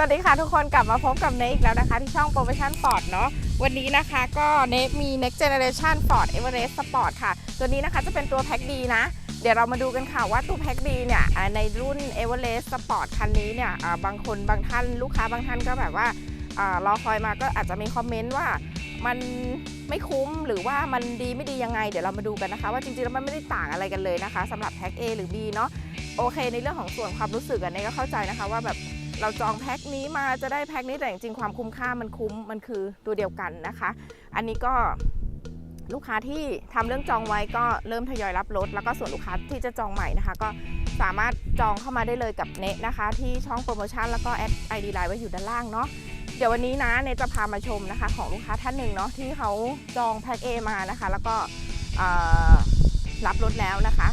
สวัสดีค่ะทุกคนกลับมาพบกับเนทอีกแล้วนะคะ ที่ช่องโปรโมชั่นฟอร์ดเนาะวันนี้นะคะก็เนทมี next generation Ford Everest Sport ค่ะ ตัวนี้นะคะจะเป็นตัวแพ็คดีนะ เดี๋ยวเรามาดูกันค่ะว่าตัวแพ็คดีเนี่ยในรุ่น Everest Sport คันนี้เนี่ยบางคนบางท่านลูกค้าบางท่านก็แบบว่าอารอคอยมาก็อาจจะมีคอมเมนต์ว่ามันไม่คุ้มหรือว่ามันดีไม่ดียังไง เดี๋ยวเรามาดูกันนะคะ ว่าจริงๆแล้วมันไม่ได้ต่างอะไรกันเลยนะคะสำหรับแพ็ค A หรือ B เนาะโอเคในเรื่องของส่วนความรู้สึกอันนี้ก็เข้าใจนะคะว่าแบบ เราจองแพ็คนี้มาจะได้แพ็คนี้แต่จริงๆความคุ้มค่ามันคุ้มมันคือตัวเดียวกันนะคะ อันนี้ก็ลูกค้าที่ทำเรื่องจองไว้ก็เริ่มทยอยรับรถ แล้วก็ส่วนลูกค้าที่จะจองใหม่นะคะ ก็สามารถจองเข้ามาได้เลยกับเนตนะคะ ที่ช่องโปรโมชั่นแล้วก็แอดไอดีไลน์ไว้อยู่ด้านล่างเนาะเดี๋ยววันนี้นะเนทจะพามาชมนะคะ ของลูกค้าท่านหนึ่งเนาะที่เขาจองแพ็ค A มานะคะ แล้วก็รับรถแล้วนะคะ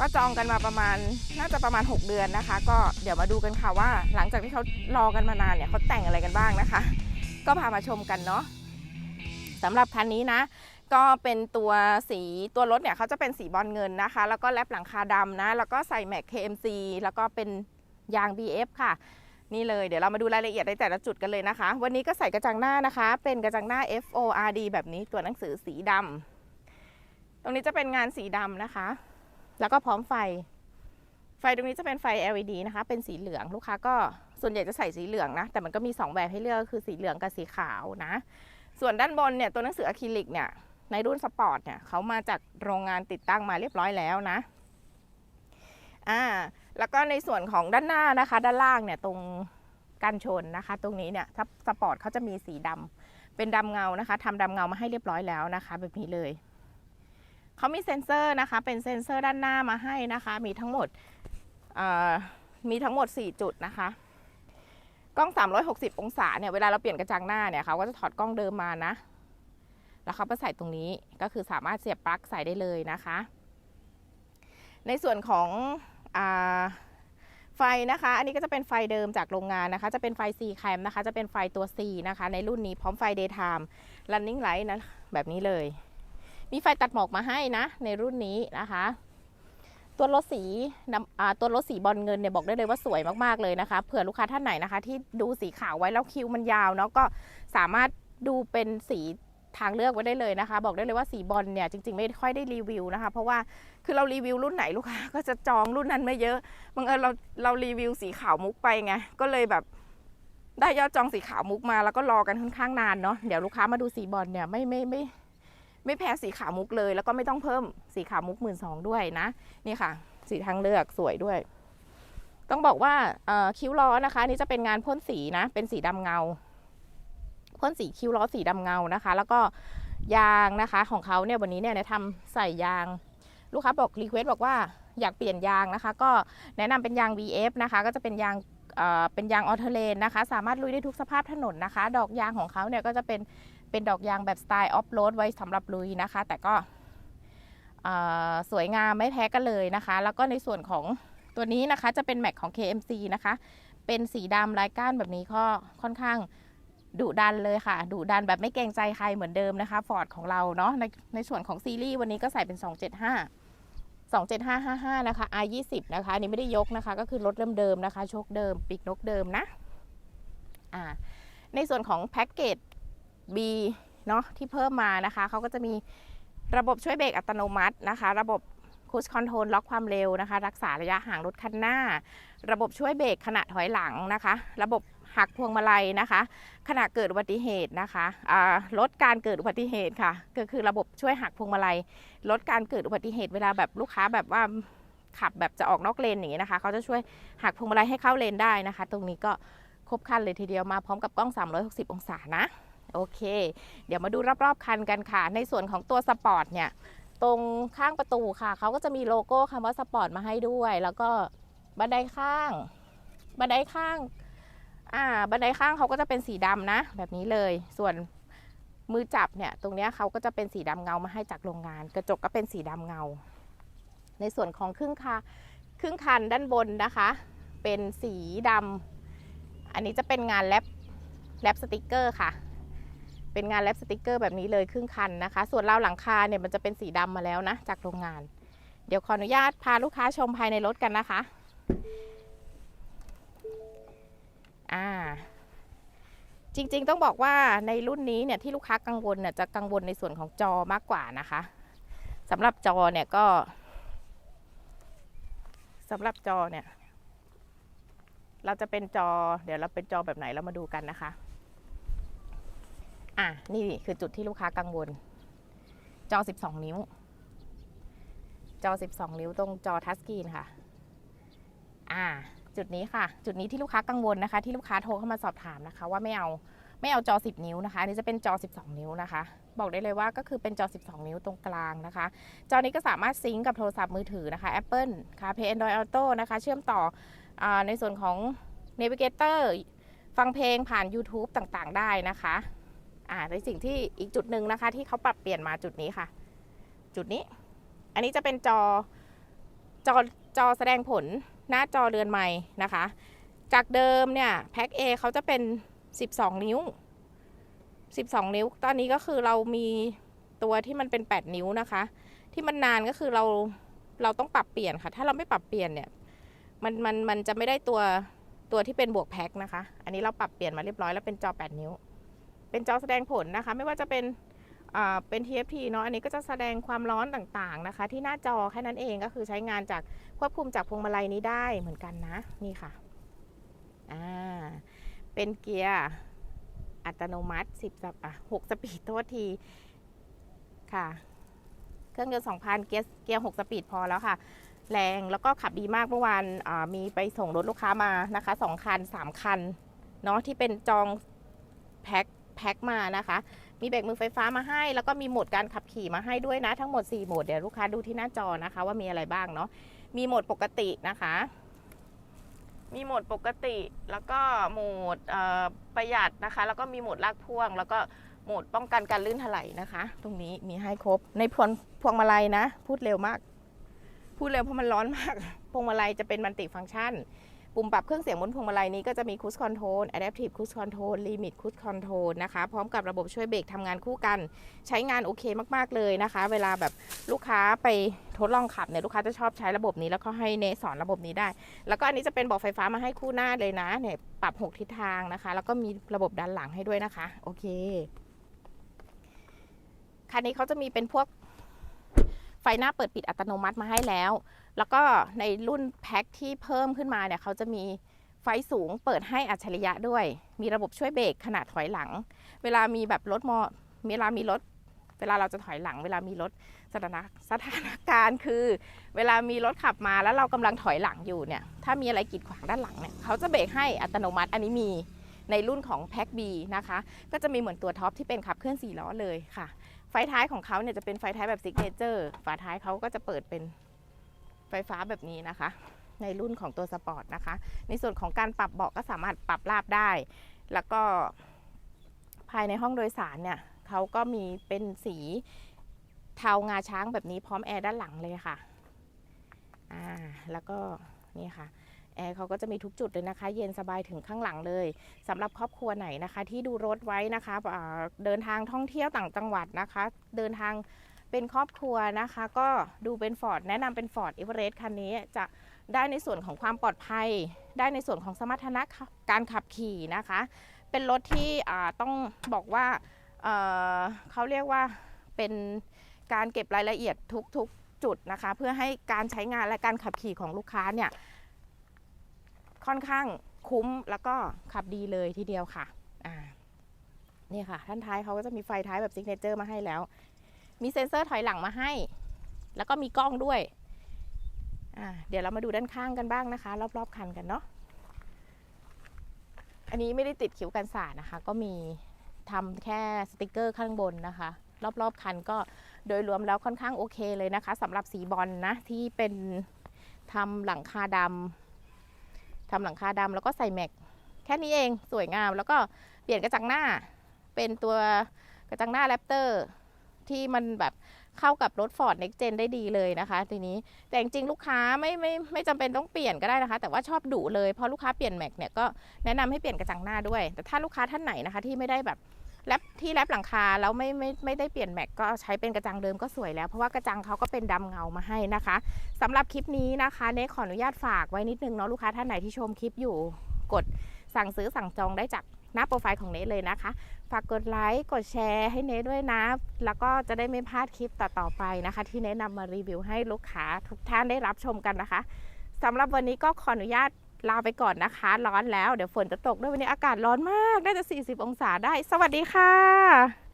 ก็จองกันมาประมาณน่าจะประมาณ 6 เดือนนะคะ ก็เดี๋ยวมาดูกันค่ะว่า หลังจากที่เขารอกันมานานเนี่ยเขาแต่งอะไรกันบ้างนะคะ ก็พามาชมกันเนาะสำหรับคันนี้นะ ก็เป็นตัวสีตัวรถเนี่ยเขาจะเป็นสีบอลเงินนะคะ แล้วก็แลปหลังคาดำนะ แล้วก็ใส่แม็ก KMC แล้วก็เป็นยาง BF ค่ะ นี่เลยเดี๋ยวเรามาดูรายละเอียดในแต่ละจุดกันเลยนะคะ วันนี้ก็ใส่กระจังหน้านะคะ เป็นกระจังหน้า FORD แบบนี้ตัวหนังสือสีดำตรงนี้จะเป็นงานสีดำนะคะ แล้วก็พร้อมไฟ ไฟตรงนี้จะเป็นไฟ LED นะคะ เป็นสีเหลืองลูกค้าก็ส่วนใหญ่จะใส่สีเหลืองนะ แต่มันก็มี 2 แบบให้เลือกคือสีเหลืองกับสีขาวนะ ส่วนด้านบนเนี่ยตัวหนังสืออะคริลิกเนี่ยในรุ่นสปอร์ตเนี่ยเขามาจากโรงงานติดตั้งมาเรียบร้อยแล้วนะอ่าแล้วก็ในส่วนของด้านหน้านะคะ ด้านล่างเนี่ยตรงกันชนนะคะ ตรงนี้เนี่ยถ้าสปอร์ตเขาจะมีสีดำเป็นดำเงานะคะทำดำเงามาให้เรียบร้อยแล้วนะคะ แบบนี้เลย เขามีเซ็นเซอร์นะคะ เป็นเซ็นเซอร์ด้านหน้ามาให้นะคะ มีทั้งหมดมีทั้งหมด 4 จุดนะคะ กล้อง 360 องศาเนี่ย เวลาเราเปลี่ยนกระจังหน้าเนี่ยเขาก็จะถอดกล้องเดิมมานะ แล้วเขาไปใส่ตรงนี้ ก็คือสามารถเสียบปลั๊กใส่ได้เลยนะคะ ในส่วนของอไฟนะคะ อันนี้ก็จะเป็นไฟเดิมจากโรงงานนะคะ จะเป็นไฟ C แคมนะคะ จะเป็นไฟตัว C นะคะ ในรุ่นนี้พร้อมไฟ daytime running light นะ แบบนี้เลย มีไฟตัดหมอกมาให้นะ ในรุ่นนี้นะคะ ตัวรถสีตัวรถสีบอลเงินเนี่ยบอกได้เลยว่าสวยมากๆเลยนะคะเผื่อลูกค้าท่านไหนนะคะ ที่ดูสีขาวไว้แล้วคิวมันยาวเนาะก็สามารถดูเป็นสีทางเลือกไว้ได้เลยนะคะ บอกได้เลยว่าสีบอลเนี่ยจริงๆไม่ค่อยได้รีวิวนะคะ เพราะว่าคือเรารีวิวรุ่นไหนลูกค้าก็จะจองรุ่นนั้นไม่เยอะบังเอิญเราเรารีวิวสีขาวมุกไปไงก็เลยแบบได้ยอดจองสีขาวมุกมาแล้วก็รอกันค่อนข้างนานเนาะเดี๋ยวลูกค้ามาดูสีบอลเนี่ยไม่ไม่ไม่ ไม่แพ้สีขาวมุกเลย แล้วก็ไม่ต้องเพิ่มสีขาวมุกหมื่นสองด้วยนะ นี่ค่ะ สีทางเลือกสวยด้วย ต้องบอกว่าคิ้วล้อนะคะ นี่จะเป็นงานพ่นสีนะ เป็นสีดำเงาพ่นสีคิ้วล้อสีดำเงานะคะ แล้วก็ยางนะคะของเขาเนี่ยวันนี้เนี่ยทำใส่ยาง ลูกค้าบอกรีเควสบอกว่าอยากเปลี่ยนยางนะคะ ก็แนะนำเป็นยาง VF นะคะ ก็จะเป็นยางเเป็นยางออเทเลนนะคะ สามารถลุยได้ทุกสภาพถนนนะคะ ดอกยางของเขาเนี่ยก็จะเป็น เป็นดอกยางแบบสไตล์ออฟโรดไว้สำหรับลุยนะคะ แต่ก็สวยงามไม่แพ้กันเลยนะคะ แล้วก็ในส่วนของตัวนี้นะคะจะเป็นแม็กของ KMC นะคะ เป็นสีดำลายก้านแบบนี้ก็ค่อนข้างดุดันเลยค่ะดุดันแบบไม่เกรงใจใครเหมือนเดิมนะคะฟอร์ดของเราเนาะในในส่วนของซีรีส์วันนี้ก็ใส่เป็น 275 27555 นะคะ R20 นะคะอันนี้ไม่ได้ยกนะคะ ก็คือรถเริ่มเดิมนะคะ โชคเดิม ปีกนกเดิมนะอ่าในส่วนของแพ็กเกจ B เนาะที่เพิ่มมานะคะเขาก็จะมีระบบช่วยเบรกอัตโนมัตินะคะ ระบบคูสคอนโทรลล็อกความเร็วนะคะ รักษาระยะห่างรถคันหน้า ระบบช่วยเบรกขณะถอยหลังนะคะ ระบบหักพวงมาลัยนะคะ ขณะเกิดอุบัติเหตุนะคะลดการเกิดอุบัติเหตุค่ะ ก็คือระบบช่วยหักพวงมาลัย ลดการเกิดอุบัติเหตุเวลาแบบลูกค้าแบบว่าขับแบบจะออกนอกเลนอย่างนี้นะคะเขาจะช่วยหักพวงมาลัยให้เข้าเลนได้นะคะ ตรงนี้ก็ครบครันเลยทีเดียวมาพร้อมกับกล้อง 360 องศานะ โอเค เดี๋ยวมาดูรอบๆคันกันค่ะ ในส่วนของตัวสปอร์ตเนี่ย ตรงข้างประตูค่ะ เขาก็จะมีโลโก้คำว่าสปอร์ตมาให้ด้วย แล้วก็บันไดข้าง บันไดข้าง อ่า บันไดข้างเขาก็จะเป็นสีดำนะ แบบนี้เลย ส่วนมือจับเนี่ย ตรงนี้เขาก็จะเป็นสีดำเงามาให้จากโรงงาน กระจกก็เป็นสีดำเงา ในส่วนของครึ่งค่ะครึ่งคันด้านบนนะคะ เป็นสีดำอันนี้จะเป็นงานแรปแรปสติกเกอร์ค่ะ เป็นงานแรปสติกเกอร์แบบนี้เลยครึ่งคันนะคะ ส่วนราวหลังคาเนี่ยมันจะเป็นสีดำมาแล้วนะ จากโรงงาน เดี๋ยวขออนุญาตพาลูกค้าชมภายในรถกันนะคะอ่าจริงๆ ต้องบอกว่าในรุ่นนี้เนี่ยที่ลูกค้ากังวลเนี่ยจะกังวลในส่วนของจอมากกว่านะคะสำหรับจอเนี่ยก็สำหรับจอเนี่ย เราจะเป็นจอ เดี๋ยวเราเป็นจอแบบไหนเรามาดูกันนะคะ อะนี่คือจุดที่ลูกค้ากังวล จอ 12 นิ้ว จอ 12 นิ้วตรงจอทัชสกรีนค่ะ อ่า จุดนี้ค่ะ จุดนี้ที่ลูกค้ากังวลนะคะ ที่ลูกค้าโทรเข้ามาสอบถามนะคะ ว่าไม่เอาไม่เอาจอ 10 นิ้วนะคะนี่จะเป็นจอ 12 นิ้วนะคะ บอกได้เลยว่าก็คือเป็นจอ 12 นิ้วตรงกลางนะคะ จอนี้ก็สามารถซิงก์กับโทรศัพท์มือถือนะคะ Apple CarPlay Android Auto นะคะ เชื่อมต่ออในส่วนของ Navigator ฟังเพลงผ่าน YouTube ต่างๆ ได้นะคะ อ่าในสิ่งที่อีกจุดหนึ่งนะคะ ที่เขาปรับเปลี่ยนมาจุดนี้ค่ะ จุดนี้ อันนี้จะเป็นจอจอจอแสดงผลหน้าจอเรือนใหม่นะคะ จากเดิมเนี่ยแพ็ค A เขาจะเป็น 12 นิ้ว 12 นิ้ว ตอนนี้ก็คือเรามีตัวที่มันเป็น 8 นิ้วนะคะ ที่มันนานก็คือเราเราต้องปรับเปลี่ยนค่ะ ถ้าเราไม่ปรับเปลี่ยนเนี่ยมันมันมันจะไม่ได้ตัวตัวที่เป็นบวกแพ็คนะคะ อันนี้เราปรับเปลี่ยนมาเรียบร้อยแล้วเป็นจอ 8 นิ้ว เป็นจอแสดงผลนะคะ ไม่ว่าจะเป็นอ่าเป็น TFT เนาะอันนี้ก็จะแสดงความร้อนต่างๆนะคะ ที่หน้าจอแค่นั้นเองก็คือใช้งานจากควบคุมจากพวงมาลัยนี้ได้เหมือนกันนะนี่ค่ะอ่าเป็นเกียร์อัตโนมัติ10สับอะ6สปีดโทษทีค่ะ เครื่องยนต์2,000 เกียร์เกียร์6สปีดพอแล้วค่ะ แรงแล้วก็ขับดีมากเมื่อวานอ่ามีไปส่งรถลูกค้ามานะคะ 2 คัน 3 คันเนาะที่เป็นจองแพ็ค แพ็คมานะคะ มีเบรกมือไฟฟ้ามาให้ แล้วก็มีโหมดการขับขี่มาให้ด้วยนะ ทั้งหมด 4 โหมดเดี๋ยวลูกค้าดูที่หน้าจอนะคะว่ามีอะไรบ้างเนาะ มีโหมดปกตินะคะ มีโหมดปกติ แล้วก็โหมดประหยัดนะคะ แล้วก็มีโหมดลากพ่วง แล้วก็โหมดป้องกันการลื่นถลายนะคะ ตรงนี้มีให้ครบ ในพวงพวงมาลัยนะ พูดเร็วมาก พูดเร็วเพราะมันร้อนมาก พวงมาลัยจะเป็นมัลติฟังก์ชัน ปุ่มปรับเครื่องเสียงบนพวงมาลัยนี้ก็จะมี Cruise Control Adaptive Cruise Control Limit Cruise Control นะคะ พร้อมกับระบบช่วยเบรกทำงานคู่กัน ใช้งานโอเคมากๆเลยนะคะ เวลาแบบลูกค้าไปทดลองขับเนี่ยลูกค้าจะชอบใช้ระบบนี้แล้วก็ให้เนสอนระบบนี้ได้ แล้วก็อันนี้จะเป็นบอกไฟฟ้ามาให้คู่หน้าเลยนะเนี่ยปรับ 6 ทิศทางนะคะ แล้วก็มีระบบด้านหลังให้ด้วยนะคะ โอเคคันนี้เขาจะมีเป็นพวกไฟหน้าเปิดปิดอัตโนมัติมาให้แล้วแล้วก็ในรุ่นแพ็คที่เพิ่มขึ้นมาเนี่ยเขาจะมีไฟสูงเปิดให้อัจฉริยะด้วย มีระบบช่วยเบรกขณะถอยหลัง เวลามีแบบรถมอเวลามีรถ เวลาเราจะถอยหลัง เวลามีรถสถานะสถานการณ์คือ เวลามีรถขับมาแล้วเรากำลังถอยหลังอยู่เนี่ย ถ้ามีอะไรกีดขวางด้านหลังเนี่ยเขาจะเบรกให้อัตโนมัติอันนี้มีในรุ่นของแพ็ค B นะคะ ก็จะมีเหมือนตัวท็อปที่เป็นขับเคลื่อน4ล้อเลยค่ะ ไฟท้ายของเขาเนี่ยจะเป็นไฟท้ายแบบซิกเนเจอร์ ฝาท้ายเขาก็จะเปิดเป็น ไฟฟ้าแบบนี้นะคะ ในรุ่นของตัวสปอร์ตนะคะ ในส่วนของการปรับเบาะก็สามารถปรับราบได้ แล้วก็ภายในห้องโดยสารเนี่ยเขาก็มีเป็นสีเทางาช้างแบบนี้พร้อมแอร์ด้านหลังเลยค่ะ อ่า แล้วก็นี่ค่ะ แอร์เขาก็จะมีทุกจุดเลยนะคะ เย็นสบายถึงข้างหลังเลยสำหรับครอบครัวไหนนะคะ ที่ดูรถไว้นะคะเดินทางท่องเที่ยวต่างจังหวัดนะคะ เดินทาง เป็นครอบครัวนะคะ ก็ดูเป็นฟอร์ดแนะนำเป็นฟอร์ดเอเวอเรสต์คันนี้จะได้ในส่วนของความปลอดภัย ได้ในส่วนของสมรรถนะการขับขี่นะคะ เป็นรถที่อ่าต้องบอกว่าเอ่อเขาเรียกว่าเป็นการเก็บรายละเอียดทุกๆจุดนะคะ เพื่อให้การใช้งานและการขับขี่ของลูกค้าเนี่ยค่อนข้างคุ้มแล้วก็ขับดีเลยทีเดียวค่ะอ่านี่ค่ะท่านท้ายเขาก็จะมีไฟท้ายแบบซิกเนเจอร์มาให้แล้ว มีเซ็นเซอร์ถอยหลังมาให้ แล้วก็มีกล้องด้วยเดี๋ยวเรามาดูด้านข้างกันบ้างนะคะ รอบๆคันกันเนาะอันนี้ไม่ได้ติดคิ้วกันสาดนะคะ ก็มีทำแค่สติกเกอร์ข้างบนนะคะ รอบๆคันก็โดยรวมแล้วค่อนข้างโอเคเลยนะคะสำหรับสีบอลนะที่เป็นทำหลังคาดำทำหลังคาดำแล้วก็ใส่แม็ก แค่นี้เองสวยงาม แล้วก็เปลี่ยนกระจังหน้าเป็นตัวกระจังหน้าแรปเตอร์ ที่มันแบบเข้ากับรถ Ford Next Gen ได้ดีเลยนะคะ ทีนี้แต่จริงๆลูกค้าไม่ไม่ไม่จำเป็นต้องเปลี่ยนก็ได้นะคะ แต่ว่าชอบดุเลยเพราะลูกค้าเปลี่ยนแม็กเนี่ยก็แนะนำให้เปลี่ยนกระจังหน้าด้วย แต่ถ้าลูกค้าท่านไหนนะคะที่ไม่ได้แบบแรปที่แรปหลังคาแล้วไม่ไม่ไม่ได้เปลี่ยนแม็กก็ใช้เป็นกระจังเดิมก็สวยแล้ว เพราะว่ากระจังเขาก็เป็นดำเงามาให้นะคะสำหรับคลิปนี้นะคะเนขออนุญาตฝากไว้นิดนึงเนาะลูกค้าท่านไหนที่ชมคลิปอยู่กดสั่งซื้อสั่งจองได้จาก หน้าโปรไฟล์ของเนทเลยนะคะ ฝากกดไลค์กดแชร์ให้เนทด้วยนะ แล้วก็จะได้ไม่พลาดคลิปต่อๆไปนะคะ ที่เนทนำมารีวิวให้ลูกค้าทุกท่านได้รับชมกันนะคะสำหรับวันนี้ก็ขออนุญาตลาไปก่อนนะคะ ร้อนแล้วเดี๋ยวฝนจะตกด้วยวันนี้อากาศร้อนมาก น่าจะ 40 องศาได้ สวัสดีค่ะ